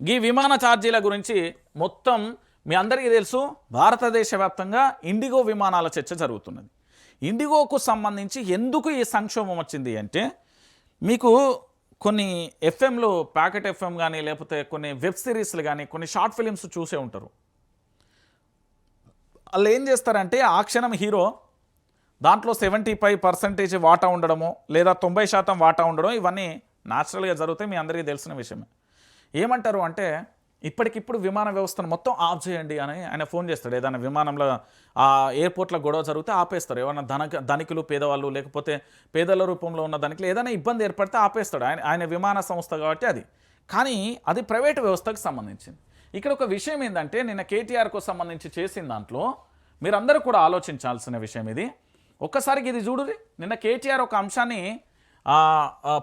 ఈ విమాన ఛార్జీల గురించి మొత్తం మీ అందరికీ తెలుసు భారతదేశ వ్యాప్తంగా ఇండిగో విమానాల చర్చ జరుగుతున్నది. ఇండిగోకు సంబంధించి ఎందుకు ఈ సంక్షోభం వచ్చింది అంటే మీకు కొన్ని ఎఫ్ఎంలు ప్యాకెట్ ఎఫ్ఎం కానీ లేకపోతే కొన్ని వెబ్ సిరీస్లు కానీ కొన్ని షార్ట్ ఫిలిమ్స్ చూసే ఉంటారు. వాళ్ళు ఏం చేస్తారంటే ఆ క్షణం హీరో దాంట్లో సెవెంటీ ఫైవ్ పర్సెంటేజ్ వాటా ఉండడము లేదా తొంభై శాతం వాటా ఉండడం ఇవన్నీ న్యాచురల్గా జరుగుతాయి మీ అందరికీ తెలిసిన విషయమే. ఏమంటారు అంటే ఇప్పటికిప్పుడు విమాన వ్యవస్థను మొత్తం ఆఫ్ చేయండి అని ఆయన ఫోన్ చేస్తాడు. ఏదైనా విమానంలో ఆ ఎయిర్పోర్ట్లో గొడవ జరిగితే ఆపేస్తారు. ఏమైనా ధనక ధనికులు పేదవాళ్ళు లేకపోతే పేదల రూపంలో ఉన్న ధనికులు ఏదైనా ఇబ్బంది ఏర్పడితే ఆపేస్తాడు. ఆయన ఆయన విమాన సంస్థ కాబట్టి అది. కానీ అది ప్రైవేట్ వ్యవస్థకు సంబంధించింది. ఇక్కడ ఒక విషయం ఏంటంటే నిన్న కేటీఆర్కు సంబంధించి చేసిన దాంట్లో మీరందరూ కూడా ఆలోచించాల్సిన విషయం ఇది. ఒక్కసారికి ఇది చూడుది నిన్న కేటీఆర్ ఒక అంశాన్ని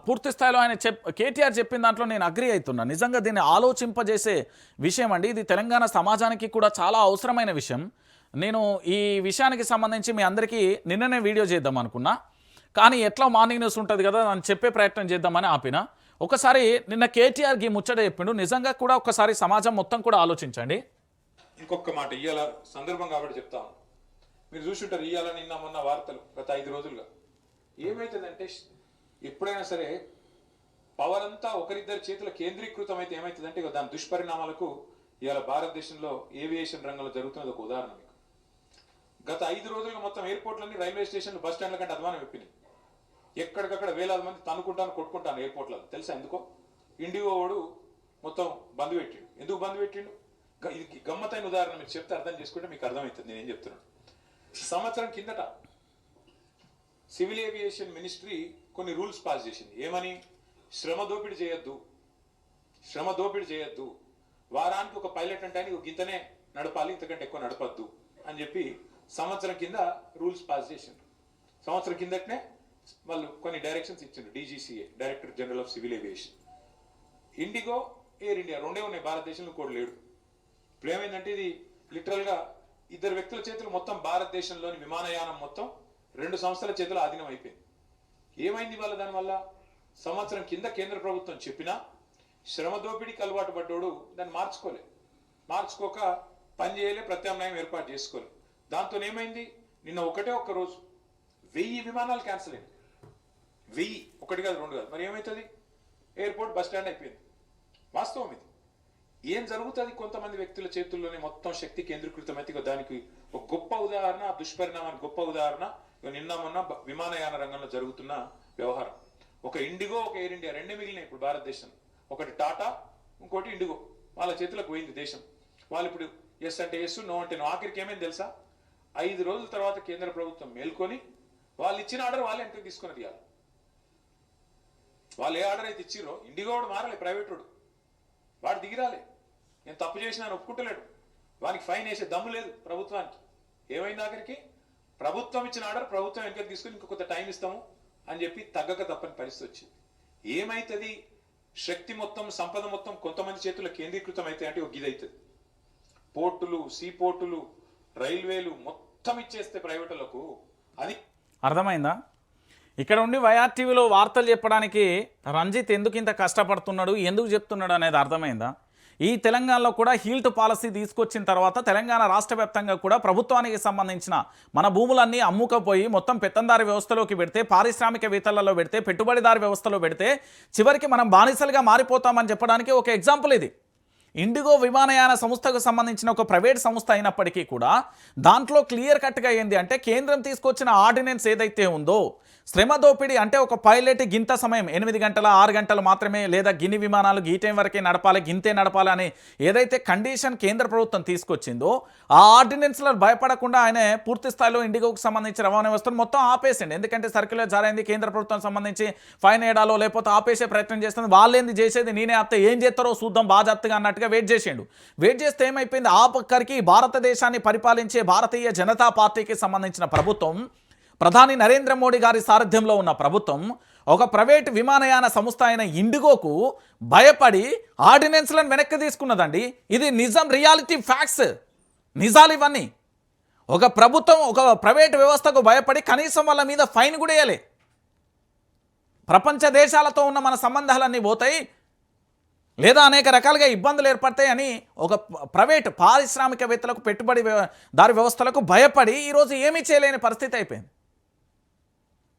పూర్తి స్థాయిలో ఆయన చెప్ కేటీఆర్ చెప్పిన దాంట్లో నేను అగ్రి అవుతున్నా నిజంగా దీన్ని ఆలోచింపజేసే విషయం అండి. ఇది తెలంగాణ సమాజానికి కూడా చాలా అవసరమైన విషయం. నేను ఈ విషయానికి సంబంధించి మీ అందరికీ నిన్ననే వీడియో చేద్దాం అనుకున్నా. కానీ ఎట్లా మార్నింగ్ న్యూస్ ఉంటుంది కదా అని చెప్పే ప్రయత్నం చేద్దామని ఆపిన. ఒకసారి నిన్న కేటీఆర్కి ముచ్చట చెప్పిండు. నిజంగా కూడా ఒకసారి సమాజం మొత్తం కూడా ఆలోచించండి. ఇంకొక మాట ఇవాళ సందర్భం కాబట్టి చెప్తాను మీరు చూసుంటారు ఇవాళ నిన్న మొన్న వార్తలు గత ఐదు రోజులుగా. ఏమైతుందంటే ఎప్పుడైనా సరే పవర్ అంతా ఒకరిద్దరి చేతుల కేంద్రీకృతం అయితే ఏమవుతుందంటే ఇక దాని దుష్పరిణామాలకు ఇవాళ భారతదేశంలో ఏవియేషన్ రంగంలో జరుగుతున్నది ఒక ఉదాహరణ మీకు. గత ఐదు రోజులుగా మొత్తం ఎయిర్పోర్ట్లన్నీ రైల్వే స్టేషన్లు బస్ స్టాండ్ల కంటే అధ్వానం చెప్పినాయి ఎక్కడికక్కడ వేలాది మంది తనుకుంటాను కొట్టుకుంటాను ఎయిర్పోర్ట్లలో. తెలుసా ఎందుకో? ఇండిగో వాడు మొత్తం బంద్ పెట్టిండు. ఎందుకు బంద్ పెట్టిండు? ఇది గమ్మతైన ఉదాహరణ మీరు చెప్తే అర్థం చేసుకుంటే మీకు అర్థమవుతుంది నేను చెప్తున్నాను. సంవత్సరం కిందట సివిల్ ఏవియేషన్ మినిస్ట్రీ కొన్ని రూల్స్ పాస్ చేసింది. ఏమని? శ్రమ దోపిడీ చేయొద్దు. శ్రమ దోపిడీ చేయొద్దు. వారానికి ఒక పైలట్ అంటే ఆయన ఒక గింతనే నడపాలి ఇంతకంటే ఎక్కువ నడపద్దు అని చెప్పి సంవత్సరం కింద రూల్స్ పాస్ చేసిండ్రు సంవత్సరం కిందటనే వాళ్ళు కొన్ని డైరెక్షన్స్ ఇచ్చిండ్రు DGCA director general of civil aviation. IndiGo Air India రెండే ఉన్నాయి భారతదేశంలో కూడా లేడు. ఇప్పుడు ఏమైందంటే ఇది లిటరల్గా ఇద్దరు వ్యక్తుల చేతులు మొత్తం భారతదేశంలోని విమానయానం మొత్తం రెండు సంస్థల చేతులు ఆధీనం అయిపోయింది. ఏమైంది వాళ్ళ దానివల్ల సంవత్సరం కింద కేంద్ర ప్రభుత్వం చెప్పినా శ్రమ దోపిడీకి అలవాటు పడ్డోడు దాన్ని మార్చుకోలే. మార్చుకోక పని చేయలే ప్రత్యామ్నాయం ఏర్పాటు చేసుకోలే. దాంతో ఏమైంది? నిన్న ఒకటే ఒక్క రోజు వెయ్యి విమానాలు క్యాన్సిల్ అయింది వెయ్యి. ఒకటి కాదు రెండు కాదు. మరి ఏమవుతుంది ఎయిర్పోర్ట్ బస్ స్టాండ్ అయిపోయింది. వాస్తవం ఇది. ఏం జరుగుతుంది? కొంతమంది వ్యక్తుల చేతుల్లోనే మొత్తం శక్తి కేంద్రీకృతమైతే దానికి ఒక గొప్ప ఉదాహరణ దుష్పరిణామానికి గొప్ప ఉదాహరణ నిన్న మొన్న విమానయాన రంగంలో జరుగుతున్న వ్యవహారం. ఒక ఇండిగో ఒక ఎయిర్ ఇండియా రెండే మిగిలినాయి ఇప్పుడు భారతదేశం ఒకటి టాటా ఇంకోటి ఇండిగో. వాళ్ళ చేతులకు పోయింది దేశం. వాళ్ళు ఇప్పుడు ఎస్ అంటే ఎస్ నో అంటే నో. ఆఖరికి ఏమైంది తెలుసా? ఐదు రోజుల తర్వాత కేంద్ర ప్రభుత్వం మేల్కొని వాళ్ళు ఇచ్చిన ఆర్డర్ వాళ్ళు ఎంత తీసుకుని తీయాలి వాళ్ళు ఏ ఆర్డర్ అయితే ఇచ్చిరో ఇండిగో వాడు మారలే ప్రైవేట్ వాడు. వాడు దిగిరాలే నేను తప్పు చేసినా ఒప్పుకుంటలేడు. వానికి ఫైన్ వేసే దమ్ము లేదు ప్రభుత్వానికి. ఏమైంది ఆఖరికి? ప్రభుత్వం ఇచ్చిన ఆర్డర్ ప్రభుత్వం వెనక తీసుకుని ఇంకొక టైం ఇస్తాము అని చెప్పి తగ్గక తప్పని పరిస్థితి వచ్చింది. ఏమైతుంది? శక్తి మొత్తం సంపద మొత్తం కొంతమంది చేతుల్లో కేంద్రీకృతం అయితే అంటే ఒక ఇదవుతుంది పోర్టులు సీ పోర్టులు రైల్వేలు మొత్తం ఇచ్చేస్తే ప్రైవేటులకు అది అర్థమైందా? ఇక్కడ ఉండి వైఆర్టీవీలో వార్తలు చెప్పడానికి రంజిత్ ఎందుకు ఇంత కష్టపడుతున్నాడు ఎందుకు చెప్తున్నాడు అనేది అర్థమైందా? ఈ తెలంగాణలో కూడా హీల్ట్ పాలసీ తీసుకొచ్చిన తర్వాత తెలంగాణ రాష్ట్ర వ్యాప్తంగా కూడా ప్రభుత్వానికి సంబంధించిన మన భూములన్నీ అమ్ముకపోయి మొత్తం పెత్తందారి వ్యవస్థలోకి పెడితే పారిశ్రామికవేత్తలలో పెడితే పెట్టుబడిదారి వ్యవస్థలో పెడితే చివరికి మనం బానిసలుగా మారిపోతామని చెప్పడానికి ఒక ఎగ్జాంపుల్ ఇది. ఇండిగో విమానయాన సంస్థకు సంబంధించిన ఒక ప్రైవేట్ సంస్థ అయినప్పటికీ కూడా దాంట్లో క్లియర్ కట్గా ఏంది అంటే కేంద్రం తీసుకొచ్చిన ఆర్డినెన్స్ ఏదైతే ఉందో శ్రమ దోపిడీ అంటే ఒక పైలట్ గింత సమయం ఎనిమిది గంటల ఆరు గంటలు మాత్రమే లేదా గిన్ని విమానాలు గీ టైం వరకే నడపాలి గింతే నడపాలి అని ఏదైతే కండిషన్ కేంద్ర ప్రభుత్వం తీసుకొచ్చిందో ఆ ఆర్డినెన్స్లో భయపడకుండా ఆయన పూర్తి స్థాయిలో ఇండిగోకు సంబంధించిన రవాణా వ్యవస్థను మొత్తం ఆపేసిండి. ఎందుకంటే సర్క్యులర్ జారైంది కేంద్ర ప్రభుత్వం సంబంధించి ఫైన్ వేయడాలో లేకపోతే ఆపేసే ప్రయత్నం చేస్తుంది. వాళ్ళేంది చేసేది? నేనే అత్త ఏం చేస్తారో చూద్దాం బాజాప్తగా అన్నట్టుగా వెయిట్ చేసిండు. వెయిట్ చేస్తే ఏమైపోయింది? ఆ పక్కరికి భారతదేశాన్ని పరిపాలించే భారతీయ జనతా పార్టీకి సంబంధించిన ప్రభుత్వం ప్రధాని నరేంద్ర మోడీ గారి సారథ్యంలో ఉన్న ప్రభుత్వం ఒక ప్రైవేట్ విమానయాన సంస్థ అయిన ఇండిగోకు భయపడి ఆర్డినెన్స్లను వెనక్కి తీసుకున్నదండి. ఇది నిజం రియాలిటీ ఫ్యాక్ట్స్. నిజాలు ఇవన్నీ. ఒక ప్రభుత్వం ఒక ప్రైవేట్ వ్యవస్థకు భయపడి కనీసం వాళ్ళ మీద ఫైన్ కూడా వేయలే. ప్రపంచ దేశాలతో ఉన్న మన సంబంధాలన్నీ పోతాయి. లేదా అనేక రకాలుగా ఇబ్బందులు ఏర్పడతాయని ఒక ప్రైవేట్ పారిశ్రామికవేత్తలకు పెట్టుబడి దారి వ్యవస్థలకు భయపడి ఈరోజు ఏమీ చేయలేని పరిస్థితి అయిపోయింది.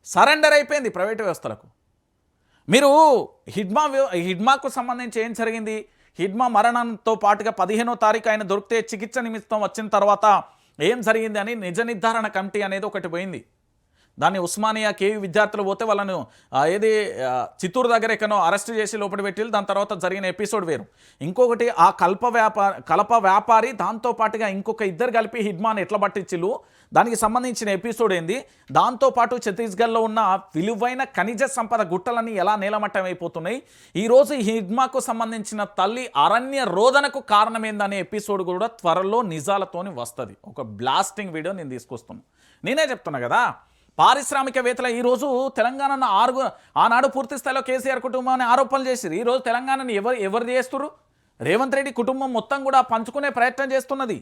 సరెండర్ అయిపోయింది ప్రైవేట్ వ్యవస్థలకు. మీరు హిడ్మా హిడ్మాకు సంబంధించి ఏం జరిగింది? హిడ్మా మరణంతో పాటుగా పదిహేనో తారీఖు ఆయన దొరికితే చికిత్స నిమిత్తం వచ్చిన తర్వాత ఏం జరిగింది అని నిజ నిర్ధారణ కమిటీ అనేది ఒకటి పోయింది. దాన్ని ఉస్మానియా కేవీ విద్యార్థులు పోతే వాళ్ళను ఏది చిత్తూరు దగ్గర ఎక్కడో అరెస్ట్ చేసి లోపల పెట్టి దాని తర్వాత జరిగిన ఎపిసోడ్ వేరు. ఇంకొకటి ఆ కల్ప వ్యాపార కలప వ్యాపారి దాంతోపాటుగా ఇంకొక ఇద్దరు కలిపి హిడ్మాని ఎట్లా పట్టించిల్లు దానికి సంబంధించిన ఎపిసోడ్ ఏంది? దాంతోపాటు ఛత్తీస్గఢ్లో ఉన్న విలువైన ఖనిజ సంపద గుట్టలన్నీ ఎలా నీలమట్టం అయిపోతున్నాయి ఈరోజు ఈ హిడ్మాకు సంబంధించిన తల్లి అరణ్య రోదనకు కారణం ఏందనే ఎపిసోడ్ కూడా త్వరలో నిజాలతోని వస్తుంది. ఒక బ్లాస్టింగ్ వీడియో నేను తీసుకొస్తాను నేనే చెప్తున్నా కదా? పారిశ్రామికవేత్తల ఈరోజు తెలంగాణను ఆరు ఆనాడు పూర్తి స్థాయిలో కేసీఆర్ కుటుంబాన్ని ఆరోపణలు చేసిరు ఈరోజు తెలంగాణను ఎవరు ఎవరు చేస్తురు రేవంత్ రెడ్డి కుటుంబం మొత్తం కూడా పంచుకునే ప్రయత్నం చేస్తున్నది.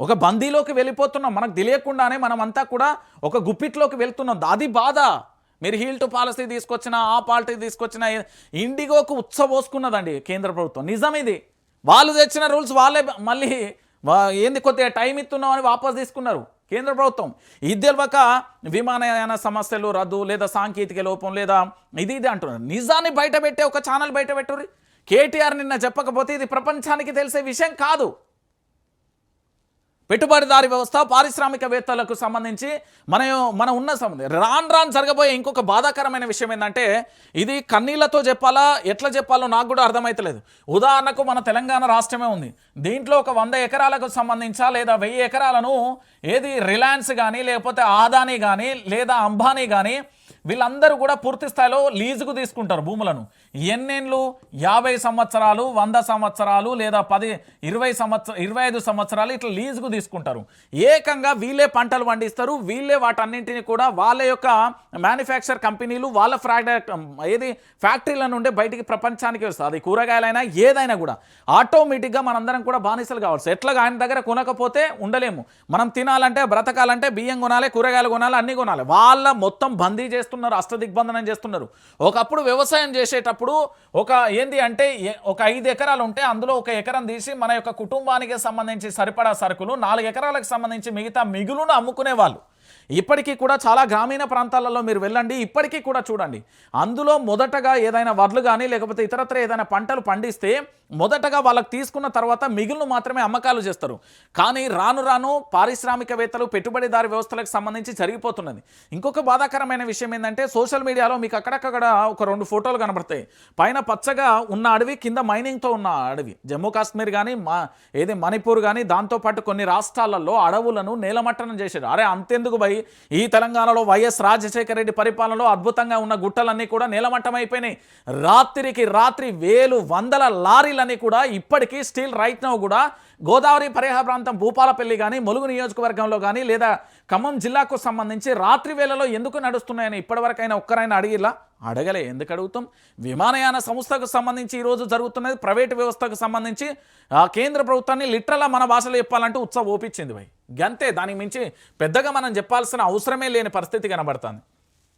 ఒక బందీలోకి వెళ్ళిపోతున్నాం. మనకు తెలియకుండానే మనం అంతా కూడా ఒక గుప్పిట్లోకి వెళ్తున్నాం. అది బాధ. మీరు హీల్ టు పాలసీ తీసుకొచ్చిన ఆ పాలసీ తీసుకొచ్చిన ఇండిగోకు ఉత్సవోసుకున్నదండి కేంద్ర ప్రభుత్వం. నిజం ఇది వాళ్ళు తెచ్చిన రూల్స్ వాళ్ళే మళ్ళీ ఏంది కొద్దిగా టైం ఇస్తున్నామని వాపస్ తీసుకున్నారు. కేంద్ర ప్రభుత్వం. ఇది తెలియక విమానయాన సమస్యలు రద్దు లేదా సాంకేతిక లోపం లేదా ఇది ఇది అంటున్నారు. నిజాన్ని బయట పెట్టే ఒక ఛానల్ బయట కేటీఆర్ నిన్న చెప్పకపోతే ఇది ప్రపంచానికి తెలిసే విషయం కాదు. పెట్టుబడిదారి వ్యవస్థ పారిశ్రామికవేత్తలకు సంబంధించి మన మన ఉన్న సంబంధం రాన్ రాన్ జరగబోయే ఇంకొక బాధాకరమైన విషయం ఏంటంటే ఇది కన్నీళ్ళతో చెప్పాలా ఎట్లా చెప్పాలో నాకు కూడా అర్థమవుతలేదు ఉదాహరణకు మన తెలంగాణ రాష్ట్రమే ఉంది. దీంట్లో ఒక వంద ఎకరాలకు సంబంధించా లేదా వెయ్యి ఎకరాలను ఏది రిలయన్స్ కానీ లేకపోతే ఆదాని కానీ లేదా అంబానీ కానీ వీళ్ళందరూ కూడా పూర్తి స్థాయిలో లీజుకు తీసుకుంటారు భూములను. ఎన్నేళ్ళు యాభై సంవత్సరాలు వంద సంవత్సరాలు లేదా పది ఇరవై సంవత్సర ఇరవై ఐదు సంవత్సరాలు ఇట్లా లీజుకు తీసుకుంటారు. ఏకంగా వీళ్ళే పంటలు పండిస్తారు వీళ్ళే వాటన్నింటినీ కూడా వాళ్ళ యొక్క మ్యానుఫ్యాక్చర్ కంపెనీలు వాళ్ళ ఫ్రాక్ట్ ఏది ఫ్యాక్టరీల నుండి బయటికి ప్రపంచానికి వస్తుంది. అది కూరగాయలైనా ఏదైనా కూడా. ఆటోమేటిక్గా మనందరం కూడా బానిసలు కావాల్సి ఎట్లాగా ఆయన దగ్గర కొనకపోతే ఉండలేము. మనం తినాలంటే బ్రతకాలంటే బియ్యం కొనాలి కూరగాయలు కొనాలి అన్నీ కొనాలి. వాళ్ళ మొత్తం బందీ చేస్తున్నారు అష్టదిగ్బంధనం చేస్తున్నారు. ఒకప్పుడు వ్యవసాయం చేసేటప్పుడు ఒక ఏంది అంటే ఏ- ఒక ఐదు ఎకరాలు ఉంటే అందులో ఒక ఎకరం తీసి మన యొక్క కుటుంబానికి సంబంధించి సరిపడా సరుకులు నాలుగు ఎకరాలకు సంబంధించి మిగతా మిగులును అమ్ముకునే వాళ్ళు ఇప్పటికీ కూడా చాలా గ్రామీణ ప్రాంతాలలో మీరు వెళ్ళండి ఇప్పటికీ కూడా చూడండి. అందులో మొదటగా ఏదైనా వడ్లు కానీ లేకపోతే ఇతరత్ర ఏదైనా పంటలు పండిస్తే మొదటగా వాళ్ళకి తీసుకున్న తర్వాత మిగులును మాత్రమే అమ్మకాలు చేస్తారు. కానీ రాను రాను పారిశ్రామికవేత్తలు పెట్టుబడిదారు వ్యవస్థలకు సంబంధించి జరిగిపోతున్నది. ఇంకొక బాధాకరమైన విషయం ఏంటంటే సోషల్ మీడియాలో మీకు అక్కడక్కడ ఒక రెండు ఫోటోలు కనబడతాయి. పైన పచ్చగా ఉన్న అడవి కింద మైనింగ్తో ఉన్న అడవి. జమ్మూ కాశ్మీర్ కానీ మా ఏది మణిపూర్ కానీ దాంతోపాటు కొన్ని రాష్ట్రాలలో అడవులను నేలమట్టనం చేశారు అరే అంతెందుకు పోయి ఈ తెలంగాణలో వైఎస్ రాజశేఖర రెడ్డి పరిపాలనలో అద్భుతంగా ఉన్న గుట్టలన్నీ కూడా నేలమట్టం అయిపోయినాయి రాత్రికి రాత్రి వేలు వందల లారీలన్నీ కూడా ఇప్పటికీ స్టిల్ రైట్ నౌ కూడా గోదావరి పరిహార ప్రాంతం భూపాలపల్లి కానీ ములుగు నియోజకవర్గంలో కానీ లేదా ఖమ్మం జిల్లాకు సంబంధించి రాత్రి వేళలో ఎందుకు నడుస్తున్నాయని ఇప్పటివరకైనా ఒక్కరైనా అడిగిలా అడగలే. ఎందుకు అడుగుతాం? విమానయాన సంస్థకు సంబంధించి ఈరోజు జరుగుతున్నది ప్రైవేటు వ్యవస్థకు సంబంధించి కేంద్ర ప్రభుత్వాన్ని లిటరల్గా మన భాషలో చెప్పాలంటే ఉత్సవం ఓపించింది భయ్. గంతే దానికి మించి పెద్దగా మనం చెప్పాల్సిన అవసరమే లేని పరిస్థితి కనబడుతుంది.